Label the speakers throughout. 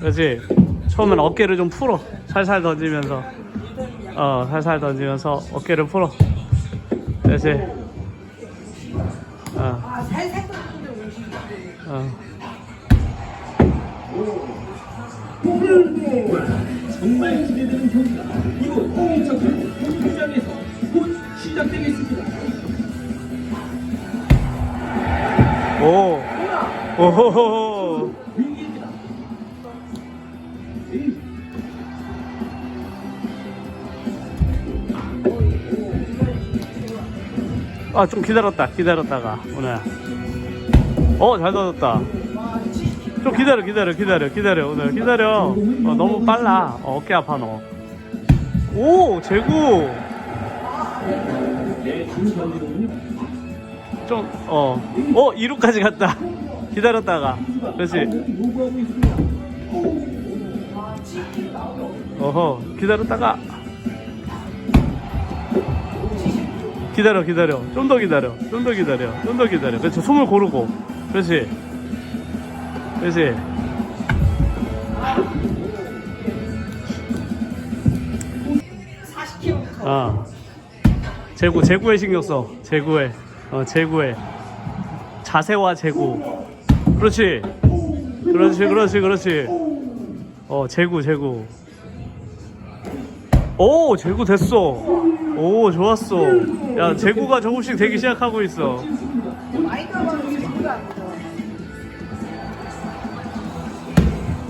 Speaker 1: 그렇지. 처음엔 어깨를 좀 풀어. 살살 던지면서. 어, 살살 던지면서 어깨를 풀어. 그렇지. 어,
Speaker 2: 아, 살살 떴는데 움직이지.
Speaker 1: 어.
Speaker 3: 정말 기대되는 경기가 이곳 홍인천 경기장에서 곧 시작되겠습니다.
Speaker 1: 오. 오호호 아, 좀 기다렸다. 기다렸다가 오늘. 어, 잘 던졌다. 좀 기다려, 기다려, 기다려, 기다려. 오늘 기다려. 어, 너무 빨라. 어, 어깨 아파 너. 오,
Speaker 3: 경기로는요.
Speaker 1: 좀, 어, 어, 2루까지 갔다. 기다렸다가. 그렇지. 어허, 기다렸다가. 기다려, 기다려. 좀 더 기다려. 좀 더 기다려. 좀 더 기다려. 그렇지. 숨을 고르고. 그렇지. 그렇지. 아. 제구, 제구에 신경 써. 제구에. 어, 제구에. 자세와 제구. 그렇지. 그렇지, 그렇지, 그렇지. 어, 제구, 제구. 오, 제구 됐어. 오, 좋았어. 야, 제구가 조금씩 되기 시작하고 있어.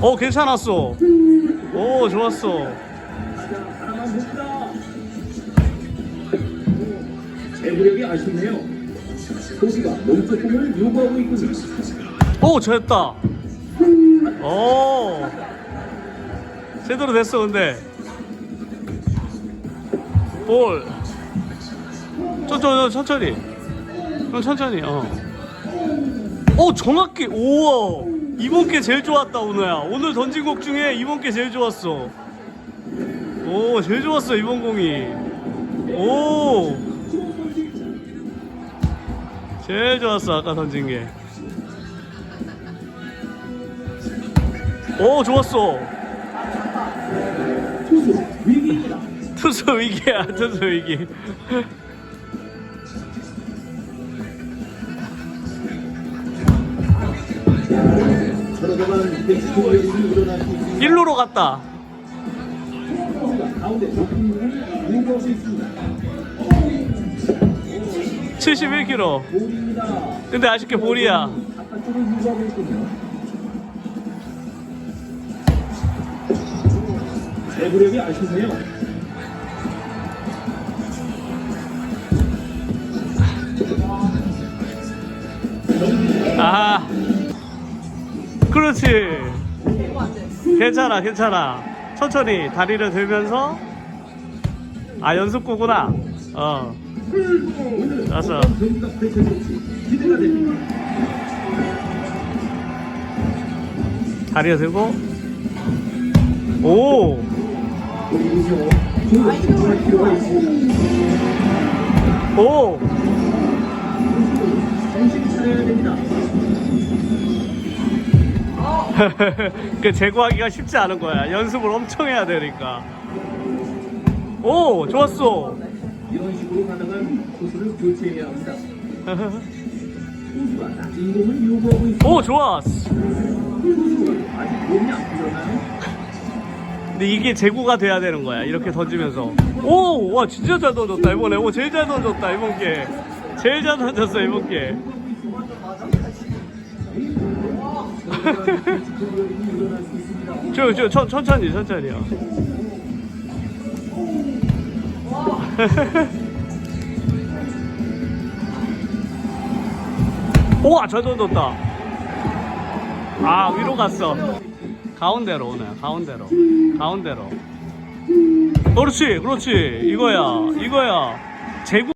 Speaker 1: 어, 괜찮았어. 오, 좋았어.
Speaker 3: 제구력이 아쉽네요. 고기가 몸쪽 공을 요구하고 있군요.
Speaker 1: 오, 잘했다. 오. 제대로 됐어, 근데. 볼. 천천히, 천천히. 좀 천천히, 어. 오, 정확히, 우와. 이번 게 제일 좋았다, 오늘야. 오늘 던진 곡 중에 이번 게 제일 좋았어. 오, 제일 좋았어, 이번 공이. 오. 제일 좋았어, 아까 던진 게. 오, 좋았어.
Speaker 3: 투수
Speaker 1: 위기야, 투수 위기.
Speaker 3: 서로 동안 백스 공격이 일어날 수 있습니다.
Speaker 1: 1루로 갔다.
Speaker 3: 투수가 가운데 높은 공을 요구하고 있습니다.
Speaker 1: 71km.
Speaker 3: 볼입니다.
Speaker 1: 근데 아쉽게 볼이야.
Speaker 3: 있군요. 제구력이 아쉽네요.
Speaker 1: 아. 그렇지. 괜찮아, 괜찮아. 천천히 다리를 들면서. 아, 연습구구나. 어. 알았어. 다리를 들고. 오. 오. 그 제구하기가 쉽지 않은 거야. 연습을 엄청 해야 되니까. 오, 좋았어.
Speaker 3: 이런 식으로 가다간 투수를 교체해야 합니다. 투수가 낮은 공을 요구하고 있습니다.
Speaker 1: 오, 좋았어.
Speaker 3: 투수가 아직 몸이 안 풀렸나요?
Speaker 1: 근데 이게 제구가 돼야 되는 거야. 이렇게 던지면서. 오, 와, 진짜 잘 던졌다, 이번에. 오, 제일 잘 던졌다, 이번 게. 제일 잘 던졌어, 이번 게. 저, 저, 천, 천천히, 천천히요. 우와, 잘 던졌다. 아, 위로 갔어. 가운데로 오네, 가운데로. 가운데로. 그렇지, 그렇지. 이거야, 이거야. 제구.